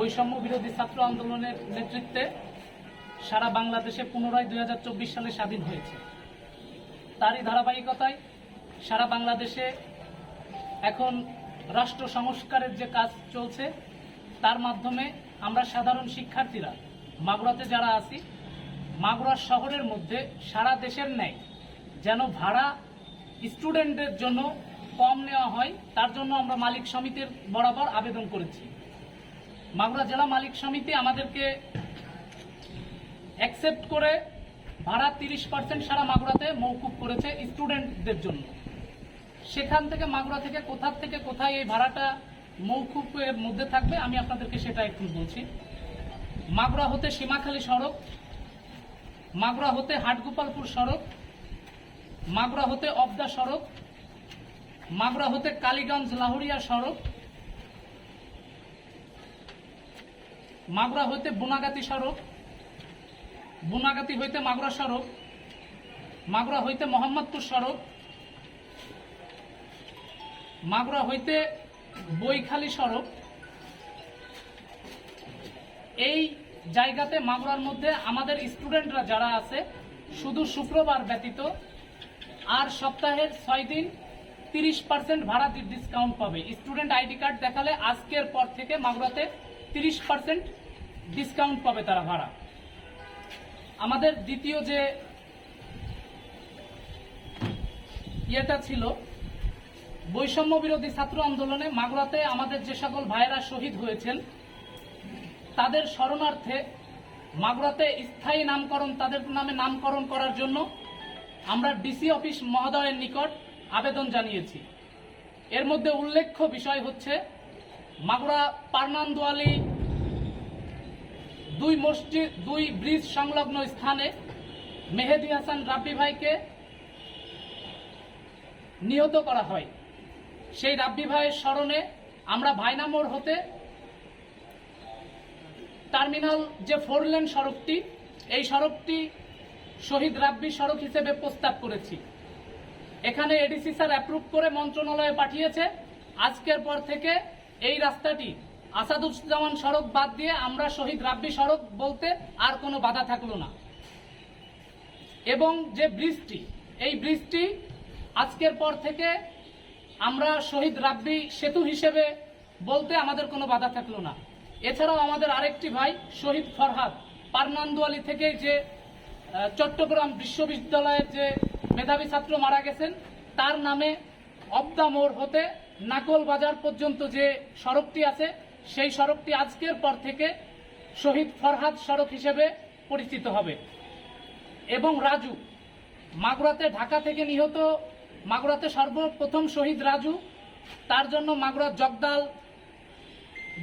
বৈষম্য বিরোধী ছাত্র আন্দোলনের নেতৃত্বে সারা বাংলাদেশে পুনরায় দুই হাজার চব্বিশ সালে স্বাধীন হয়েছে। তারই ধারাবাহিকতায় সারা বাংলাদেশে এখন রাষ্ট্র সংস্কারের যে কাজ চলছে, তার মাধ্যমে আমরা সাধারণ শিক্ষার্থীরা, মাগুরাতে যারা আছি, মাগুরা শহরের মধ্যে সারা দেশের ন্যায় যেন ভাড়া স্টুডেন্টদের জন্য কম নেওয়া হয়, তার জন্য আমরা মালিক সমিতির বরাবর আবেদন করেছি। মাগুরা জেলা মালিক সমিতি আমাদেরকে অ্যাকসেপ্ট করে ভাড়া তিরিশ পার্সেন্ট সারা মাগুরাতে মৌকুব করেছে স্টুডেন্টদের জন্য। সেখান থেকে মাগুরা থেকে কোথা থেকে কোথায় এই ভাড়াটা মৌকুবের মধ্যে থাকবে, আমি আপনাদেরকে সেটা একটু বলছি। মাগুরা হতে সীমাখালী সড়ক, মাগুরা হতে হাটগোপালপুর সড়ক, মাগুরা হতে অবদা সড়ক, মাগুরা হতে কালীগঞ্জ লাহুরিয়া সড়ক মাগুরা হইতে বুনাগাতি সড়ক বুনাগাতি হইতে মাগুরা সড়ক মাগুরা হইতে মোহাম্মদপুর সড়ক মাগুরা হইতে বইখালি সড়ক এই জায়গাতে মাগুরার মধ্যে আমাদের স্টুডেন্টরা যারা আছে, শুধু শুক্রবার ব্যতীত আর সপ্তাহের ছয় দিন তিরিশ পার্সেন্ট ভাড়া ডিসকাউন্ট পাবে। স্টুডেন্ট আইডি কার্ড দেখালে আজকের পর থেকে মাগুরাতে তিরিশ পার্সেন্ট ডিসকাউন্ট পাবে তারা ভাড়া। আমাদের দ্বিতীয় যে ইয়েটা ছিল, বৈষম্য বিরোধী ছাত্র আন্দোলনে মাগুরাতে আমাদের যে সকল ভাইয়েরা শহীদ হয়েছেন, তাদের স্মরণার্থে মাগুরাতে স্থায়ী নামকরণ, তাদের নামে নামকরণ করার জন্য আমরা ডিসি অফিস মহোদয়ের নিকট আবেদন জানিয়েছি। এর মধ্যে উল্লেখ্য বিষয় হচ্ছে, মাগুরা পারনান্দোয়ালি দুই মসজিদ, দুই ব্রিজ সংলগ্ন স্থানে মেহেদি হাসান রাব্বি ভাইকে নিহত করা হয়। সেই রাব্বি ভাইয়ের স্মরণে আমরা ভাইনামোড় হতে টার্মিনাল যে ফোর লেন সড়কটি, এই সড়কটি শহীদ রাব্বি সড়ক হিসেবে প্রস্তাব করেছি। এখানে এডিসি স্যার অ্যাপ্রুভ করে মন্ত্রণালয়ে পাঠিয়েছে। আজকের পর থেকে এই রাস্তাটি আসাদুজ্জামান সড়ক বাদ দিয়ে আমরা শহীদ রাব্বি সড়ক বলতে আর কোনো বাধা থাকল না। এবং যে ব্রিজটি, এই ব্রিজটি আজকের পর থেকে আমরা শহীদ রাব্বি সেতু হিসেবে বলতে আমাদের কোনো বাধা থাকল না। এছাড়াও আমাদের আরেকটি ভাই শহীদ ফরহাদ, পারনান্দুয়ালি থেকে যে চট্টগ্রাম বিশ্ববিদ্যালয়ের যে মেধাবী ছাত্র মারা গেছেন, তার নামে অবদা মোড় হতে নাকল বাজার পর্যন্ত যে সড়কটি আছে সেই সড়কটি আজকের পর থেকে শহীদ ফরহাদ সড়ক হিসেবে পরিচিত হবে। এবং রাজু, মাগুরাতে ঢাকা থেকে নিহত, মাগুরাতে সর্বপ্রথম শহীদ রাজু, তার জন্য মাগুরা জগদাল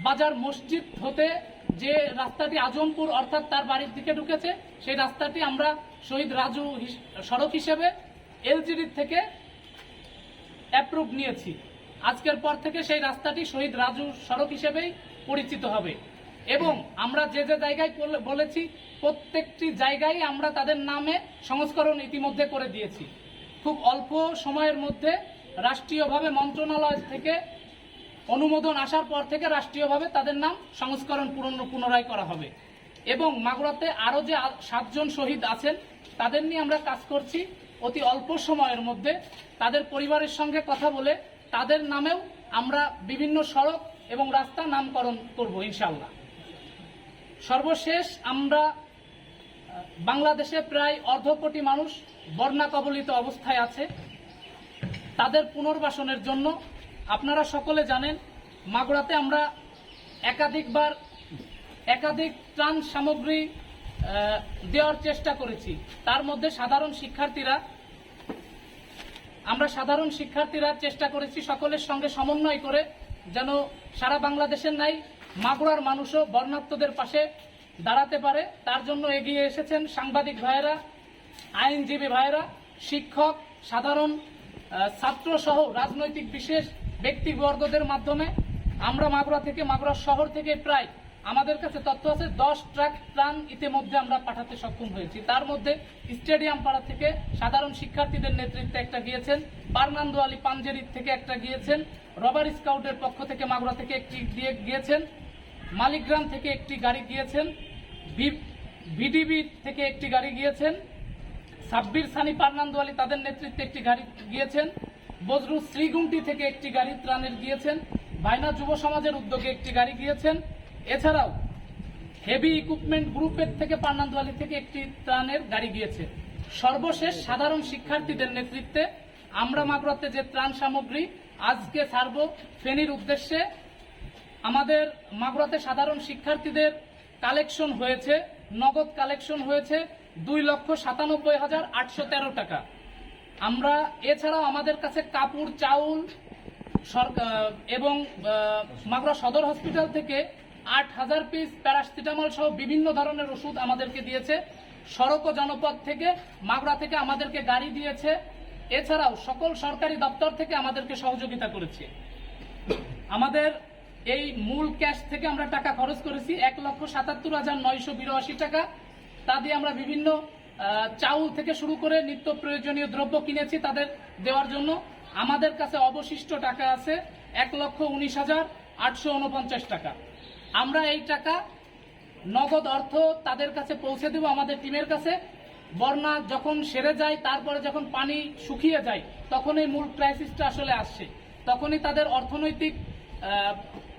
বাজার মসজিদ হতে যে রাস্তাটি আজমপুর অর্থাৎ তার বাড়ির দিকে ঢুকেছে, সেই রাস্তাটি আমরা শহীদ রাজু সড়ক হিসেবে এলজিডির থেকে অ্যাপ্রুভ নিয়েছি। আজকের পর থেকে সেই রাস্তাটি শহীদ রাজু সড়ক হিসেবেই পরিচিত হবে। এবং আমরা যে যে জায়গায় বলে- বলেছি, প্রত্যেকটি জায়গায় আমরা তাদের নামে সংস্করণ ইতিমধ্যে করে দিয়েছি। খুব অল্প সময়ের মধ্যে রাষ্ট্রীয়ভাবে মন্ত্রণালয় থেকে অনুমোদন আসার পর থেকে রাষ্ট্রীয়ভাবে তাদের নাম সংস্করণ পুনর- পুনরায় করা হবে। এবং মাগুরাতে আরও যে সাতজন শহীদ আছেন, তাদের নিয়ে আমরা কাজ করছি। অতি অল্প সময়ের মধ্যে তাদের পরিবারের সঙ্গে কথা বলে তাদের নামেও আমরা বিভিন্ন সড়ক এবং রাস্তা নামকরণ করব ইনশাল্লাহ সর্বশেষ আমরা বাংলাদেশে প্রায় অর্ধ কোটি মানুষ বন্যা কবলিত অবস্থায় আছে। তাদের পুনর্বাসনের জন্য আপনারা সকলে জানেন, মাগুরাতে আমরা একাধিকবার একাধিক ত্রাণ সামগ্রী দেওয়ার চেষ্টা করেছি। তার মধ্যে সাধারণ শিক্ষার্থীরা আমরা সাধারণ শিক্ষার্থীরা চেষ্টা করেছি সকলের সঙ্গে সমন্বয় করে যেন সারা বাংলাদেশের নাই মাগুরার মানুষও বর্ণাত্মদের পাশে দাঁড়াতে পারে। তার জন্য এগিয়ে এসেছেন সাংবাদিক ভাইয়েরা, আইনজীবী ভাইয়েরা, শিক্ষক, সাধারণ ছাত্র সহ রাজনৈতিক বিশেষ ব্যক্তিবর্গদের মাধ্যমে। আমরা মাগুরা থেকে, মাগুরা শহর থেকে প্রায় আমাদের কাছে তথ্য আছে, দশ ট্রাক ত্রাণ ইতিমধ্যে আমরা পাঠাতে সক্ষম হয়েছি। তার মধ্যে স্টেডিয়াম পাড়া থেকে সাধারণ শিক্ষার্থীদের নেতৃত্বে একটা গিয়েছেন বারনান্দু আলী পাঞ্জেরি থেকে একটা গিয়েছেন, রবার স্কাউটের পক্ষ থেকে মাগুরা থেকে একটি দিয়ে গিয়েছেন মালিকগ্রাম থেকে একটি গাড়ি গিয়েছেন ভিডিবি থেকে একটি গাড়ি গিয়েছেন, সাব্বির সানি পার্নান্দওয়ালি তাদের নেতৃত্বে একটি গাড়ি গিয়েছেন বজরু শ্রীগুমটি থেকে একটি গাড়ি ত্রাণের গিয়েছেন, ভাইনা যুব সমাজের উদ্যোগে একটি গাড়ি গিয়েছেন এছাড়াও হেভি ইকুইপমেন্ট গ্রুপের থেকে পার্নান্দওয়ালি থেকে একটি ত্রাণের গাড়ি গিয়েছে। সর্বশেষ সাধারণ শিক্ষার্থীদের নেতৃত্বে আমরা মাগরাতে যে ত্রাণ সামগ্রী আজকে ছাড়ব ফেনীর উদ্দেশ্যে, আমাদের মাগুরাতে সাধারণ শিক্ষার্থীদের কালেকশন হয়েছে, নগদ কালেকশন হয়েছে দুই লক্ষ সাতানব্বই হাজার আটশো তেরো টাকা। আমরা এছাড়াও আমাদের কাছে কাপড়, চাউল এবং মাগুরা সদর হসপিটাল থেকে আট হাজার পিস প্যারাসিটামল সহ বিভিন্ন ধরনের ওষুধ আমাদেরকে দিয়েছে। সড়ক ও জনপদ থেকে, মাগুরা থেকে আমাদেরকে গাড়ি দিয়েছে। এছাড়াও সকল সরকারি দপ্তর থেকে আমাদেরকে সহযোগিতা করেছে। আমাদের এই মূল ক্যাশ থেকে আমরা টাকা খরচ করেছি এক লক্ষ সাতাত্তর হাজার নয়শো বিরাশি টাকা। তা দিয়ে আমরা বিভিন্ন চাউল থেকে শুরু করে নিত্য প্রয়োজনীয় দ্রব্য কিনেছি তাদের দেওয়ার জন্য। আমাদের কাছে অবশিষ্ট টাকা আছে এক লক্ষ উনিশ হাজার আটশো উনপঞ্চাশ টাকা। আমরা এই টাকা নগদ অর্থ তাদের কাছে পৌঁছে দেব আমাদের টিমের কাছে। বন্যা যখন সেরে যায়, তারপরে যখন পানি শুকিয়ে যায় তখন এই মূল ক্রাইসিসটা আসলে আসছে। তখনই তাদের অর্থনৈতিক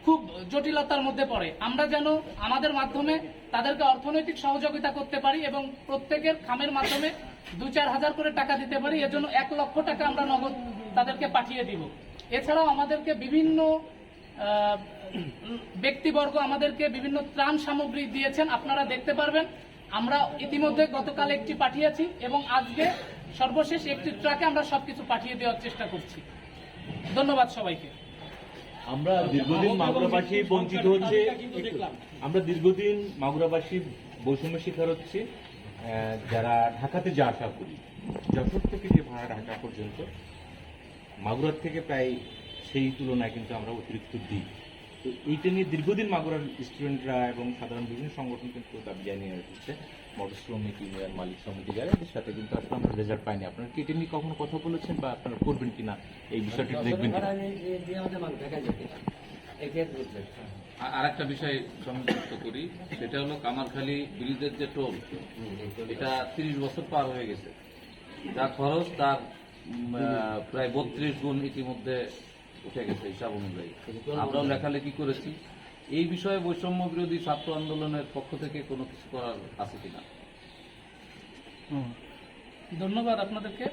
খুব জটিলতার মধ্যে পড়ে। আমরা যেন আমাদের মাধ্যমে তাদেরকে অর্থনৈতিক সহযোগিতা করতে পারি এবং প্রত্যেকের খামের মাধ্যমে দু চার হাজার করে টাকা দিতে পারি। এজন্য এক লক্ষ টাকা আমরা নগদ তাদেরকে পাঠিয়ে দিব। এছাড়াও আমাদেরকে বিভিন্ন ব্যক্তিবর্গ আমাদেরকে বিভিন্ন ত্রাণ সামগ্রী দিয়েছেন আপনারা দেখতে পারবেন। আমরা ইতিমধ্যে গতকাল একটি পাঠিয়েছি এবং আজকে সর্বশেষ একটি ট্রাকে আমরা সবকিছু পাঠিয়ে দেওয়ার চেষ্টা করছি। ধন্যবাদ সবাইকে। আমরা দীর্ঘদিন মাগুরাবাসী বঞ্চিত হচ্ছে। আমরা দীর্ঘদিন মাগুরাবাসী বৈষম্য শিকার হচ্ছে। যারা ঢাকাতে যা আশা করি যশোর থেকে যে ভাড়া ঢাকা পর্যন্ত মাগুরার থেকে প্রায় সেই তুলনায় কিন্তু আমরা অতিরিক্ত দিই। তো এইটা নিয়ে দীর্ঘদিন মাগুরার স্টুডেন্টরা এবং সাধারণ বিভিন্ন সংগঠন কিন্তু দাবি জানিয়ে আসছে মোটর শ্রমিক ইউনিয়ন মালিক সমিতি যারা এদের সাথে কিন্তু আসলে আমরা রেজাল্ট পাইনি। আপনারা কি এটা নিয়ে কখনো কথা বলেছেন বা আপনারা করবেন কিনা এই বিষয়টি দেখবেন আর আরেকটা বিষয় সংযুক্ত করি সেটা হলো কামারখালী ব্রিজের যে টোল এটা তিরিশ বছর পার হয়ে গেছে। যার খরচ তার প্রায় বত্রিশ গুণ ইতিমধ্যে উঠে গেছে হিসাব অনুযায়ী। আমরাও লেখালেখি করেছি। এই বিষয়ে বৈষম্য বিরোধী ছাত্র আন্দোলনের পক্ষ থেকে কোনো কিছু করার আছে কিনা? ধন্যবাদ আপনাদেরকে।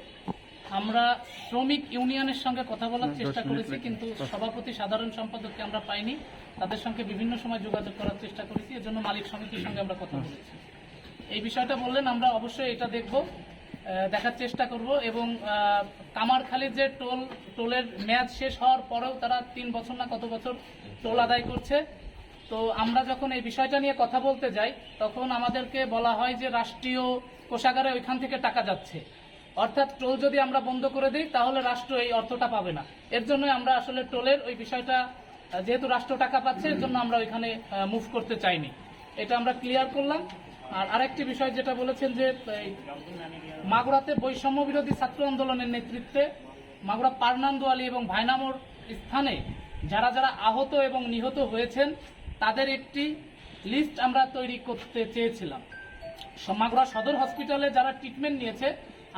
আমরা শ্রমিক ইউনিয়নের সঙ্গে কথা বলার চেষ্টা করেছি কিন্তু সভাপতি সাধারণ সম্পাদককে আমরা পাইনি। তাদের সঙ্গে বিভিন্ন সময় যোগাযোগ করার চেষ্টা করেছি এজন্য মালিক সমিতির সঙ্গে আমরা কথা বলেছি। এই বিষয়টা বললেন আমরা অবশ্যই এটা দেখব। দেখার চেষ্টা করব এবং কামারখালীর যে টোল, টোলের মেয়াদ শেষ হওয়ার পরেও তারা তিন বছর না কত বছর টোল আদায় করছে। তো আমরা যখন এই বিষয়টা নিয়ে কথা বলতে যাই, তখন আমাদেরকে বলা হয় যে রাষ্ট্রীয় কোষাগারে ওইখান থেকে টাকা যাচ্ছে। অর্থাৎ টোল যদি আমরা বন্ধ করে দিই, তাহলে রাষ্ট্র এই অর্থটা পাবে না। এর জন্য আমরা আসলে টোলের ওই বিষয়টা, যেহেতু রাষ্ট্র টাকা পাচ্ছে, এর জন্য আমরা ওইখানে মুভ করতে চাইনি। এটা আমরা ক্লিয়ার করলাম। আর আরেকটি বিষয় যেটা বলেছেন যে মাগুরাতে বৈষম্য বিরোধী ছাত্র আন্দোলনের নেতৃত্বে মাগুরা পারনান্দোয়ালি এবং ভাইনামোর স্থানে যারা যারা আহত এবং নিহত হয়েছেন, তাদের একটি লিস্ট আমরা তৈরি করতে চেয়েছিলাম। মাগুরা সদর হসপিটালে যারা ট্রিটমেন্ট নিয়েছে,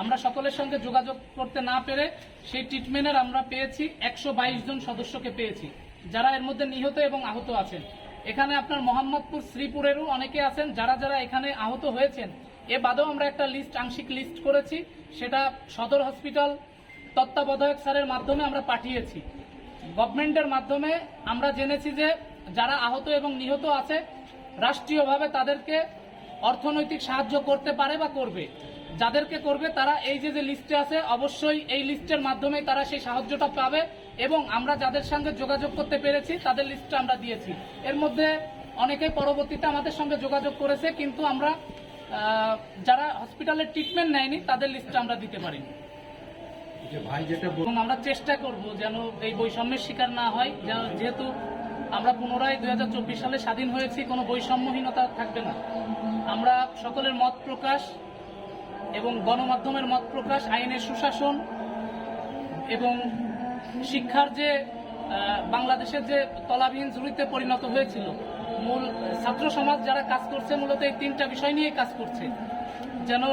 আমরা সকলের সঙ্গে যোগাযোগ করতে না পেরে সেই ট্রিটমেন্টের আমরা পেয়েছি, একশো বাইশ জন সদস্যকে পেয়েছি, যারা এর মধ্যে নিহত এবং আহত আছেন। এখানে আপনার মোহাম্মদপুর, শ্রীপুরেরও অনেকে আছেন, যারা যারা এখানে আহত হয়েছেন। এ বাদেও আমরা একটা লিস্ট আংশিক লিস্ট করেছি। সেটা সদর হসপিটাল তত্ত্বাবধায়ক স্যারের মাধ্যমে আমরা পাঠিয়েছি। গভর্নমেন্টের মাধ্যমে আমরা জেনেছি যে যারা আহত এবং নিহত আছে, রাষ্ট্রীয়ভাবে তাদেরকে অর্থনৈতিক সাহায্য করতে পারে বা করবে। যাদেরকে করবে তারা এই যে যে লিস্টে আছে অবশ্যই এই লিস্টের মাধ্যমে তারা সেই সাহায্যটা পাবে এবং আমরা যাদের সঙ্গে যোগাযোগ করতে পেরেছি তাদের লিস্টটা আমরা দিয়েছি। এর মধ্যে অনেকেই পরবর্তীতে আমাদের সঙ্গে যোগাযোগ করেছে কিন্তু আমরা যারা হসপিটালে ট্রিটমেন্ট নেয়নি তাদের লিস্টটা আমরা দিতে পারিনি। এবং আমরা চেষ্টা করব যেন এই বৈষম্যের শিকার না হয় যেহেতু আমরা পুনরায় দুই হাজার চব্বিশ সালে স্বাধীন হয়েছি কোনো বৈষম্যহীনতা থাকবে না। আমরা সকলের মত প্রকাশ এবং গণমাধ্যমের মত প্রকাশ, আইনের সুশাসন এবং শিক্ষার যে বাংলাদেশের যে তলাবিহীন ঝুড়িতে পরিণত হয়েছিল, মূল ছাত্র সমাজ যারা কাজ করছে, মূলত এই তিনটা বিষয় নিয়ে কাজ করছে। যেন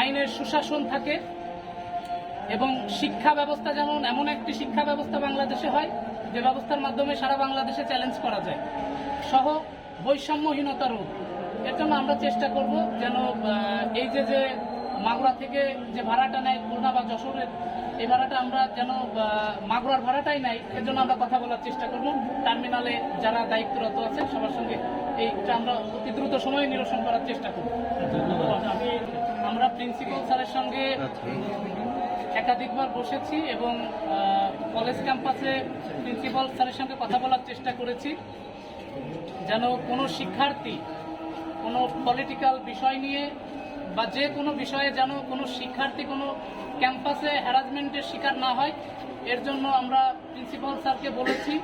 আইনের সুশাসন থাকে এবং শিক্ষা ব্যবস্থা যেমন এমন একটি শিক্ষা ব্যবস্থা বাংলাদেশে হয়, যে ব্যবস্থার মাধ্যমে সারা বাংলাদেশে চ্যালেঞ্জ করা যায়। সহ বৈষম্যহীনতা রোধ এর জন্য আমরা চেষ্টা করব যেন এই যে যে মাগুরা থেকে যে ভাড়াটা নেয় খুলনা বা যশোরের এই ভাড়াটা আমরা যেন মাগুরার ভাড়াটাই নাই এর জন্য আমরা কথা বলার চেষ্টা করব। টার্মিনালে যারা দায়িত্বরত আছেন সবার সঙ্গে এইটা আমরা অতি দ্রুত সময়ে নিরসন করার চেষ্টা করব। আমরা প্রিন্সিপাল স্যারের সঙ্গে একাধিকবার বসেছি এবং কলেজ ক্যাম্পাসে প্রিন্সিপাল স্যারের সঙ্গে কথা বলার চেষ্টা করেছি। যেন কোনো শিক্ষার্থী কোনো পলিটিক্যাল বিষয় নিয়ে বা যে কোনো বিষয়ে যেন কোনো শিক্ষার্থী কোনো ক্যাম্পাসে হ্যারাসমেন্টের শিকার না হয়, এর জন্য আমরা প্রিন্সিপাল স্যারকে বলেছি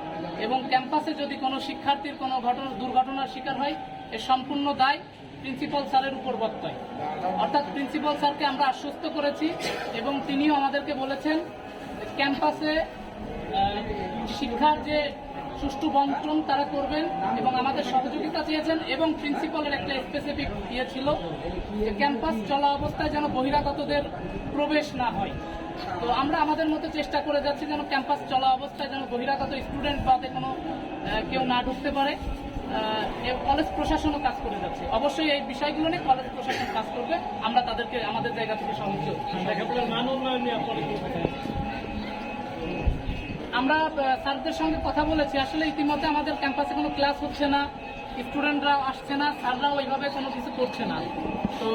এবং ক্যাম্পাসে যদি কোনো শিক্ষার্থীর কোনো ঘটনা, দুর্ঘটনার শিকার হয় এর সম্পূর্ণ দায় প্রিন্সিপাল স্যারের উপর বর্তায় অর্থাৎ প্রিন্সিপাল স্যারকে আমরা আশ্বস্ত করেছি এবং তিনিও আমাদেরকে বলেছেন, ক্যাম্পাসে শিক্ষার যে সুষ্ঠু বন্টন তারা করবেন এবং আমাদের সহযোগিতা চেয়েছেন এবং প্রিন্সিপালের একটা স্পেসিফিক ইয়ে ছিল যে ক্যাম্পাস চলা অবস্থায় যেন বহিরাগতদের প্রবেশ না হয়। তো আমরা আমাদের মতো চেষ্টা করে যাচ্ছি যেন ক্যাম্পাস চলা অবস্থায় যেন বহিরাগত স্টুডেন্ট বাদে কোনো কেউ না ঢুকতে পারে। কলেজ প্রশাসনও কাজ করে যাচ্ছে। অবশ্যই এই বিষয়গুলো নিয়ে কলেজ প্রশাসন কাজ করবে। আমরা তাদেরকে আমাদের জায়গা থেকে সাহায্য আমরা স্যারদের সঙ্গে কথা বলেছি। আসলে ইতিমধ্যে আমাদের ক্যাম্পাসে কোনো ক্লাস হচ্ছে না স্টুডেন্টরা আসছে না স্যাররাও ওইভাবে কোনো কিছু করছে না। তো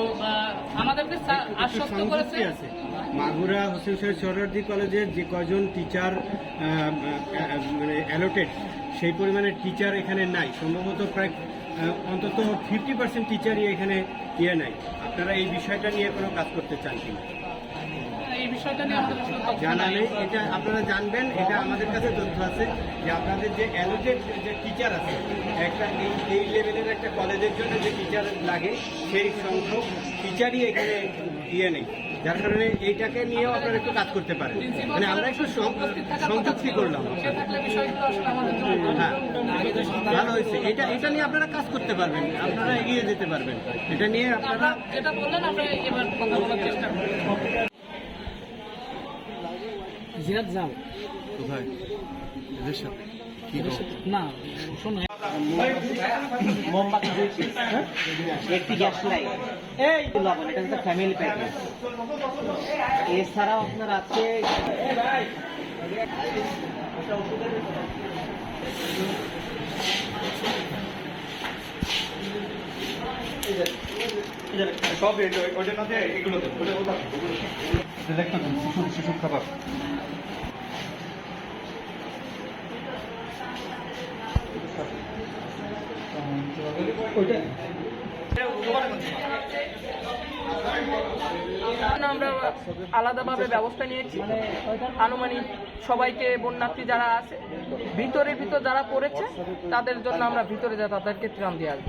আমাদেরকে আশ্বস্ত করেছে। মাগুরা হোসেন শহীদ সরওয়ার্দী কলেজের যে কজন টিচার মানে অ্যালোটেড সেই পরিমাণে টিচার এখানে নাই। সম্ভবত প্রায় অন্তত ফিফটি পার্সেন্ট টিচারই এখানে ইয়ে নাই। আপনারা এই বিষয়টা নিয়ে কোনো কাজ করতে চান কিনা? বিষয়টা নিয়ে আমাদের এটা আপনারা জানবেন এটা আমাদের কাছে তথ্য আছে যে আপনাদের যে অ্যালোটেড যে টিচার আছে একটা এই এই লেভেলের একটা কলেজের জন্য যে টিচার লাগে সেই সংখ্যক টিচারই এখানে ইয়ে নেই। যার কারণে এইটাকে নিয়েও আপনারা একটু কাজ করতে পারেন। মানে আমরা একটু সংযুক্তি করলাম। হ্যাঁ। ভালো হয়েছে। এটা এটা নিয়ে আপনারা কাজ করতে পারবেন। আপনারা এগিয়ে যেতে পারবেন। এটা নিয়ে আপনারা যেটা বললেন আমরা এবার কথা বলার চেষ্টা করব। জিয়াদ যাও। কোথায়? এদের সাথে? কি না শোনো। একটি গ্যাস লাইট এই লবণ এটা হচ্ছে ফ্যামিলি প্যাকেজ এছাড়াও আপনার আছে আমরা আলাদাভাবে ব্যবস্থা নিয়েছি। আনুমানিক সবাইকে বন্যার্থী যারা আছে ভিতরের ভিতর যারা পড়েছে, তাদের জন্য আমরা ভিতরে যা তাদেরকে ত্রাণ দিয়ে আসব।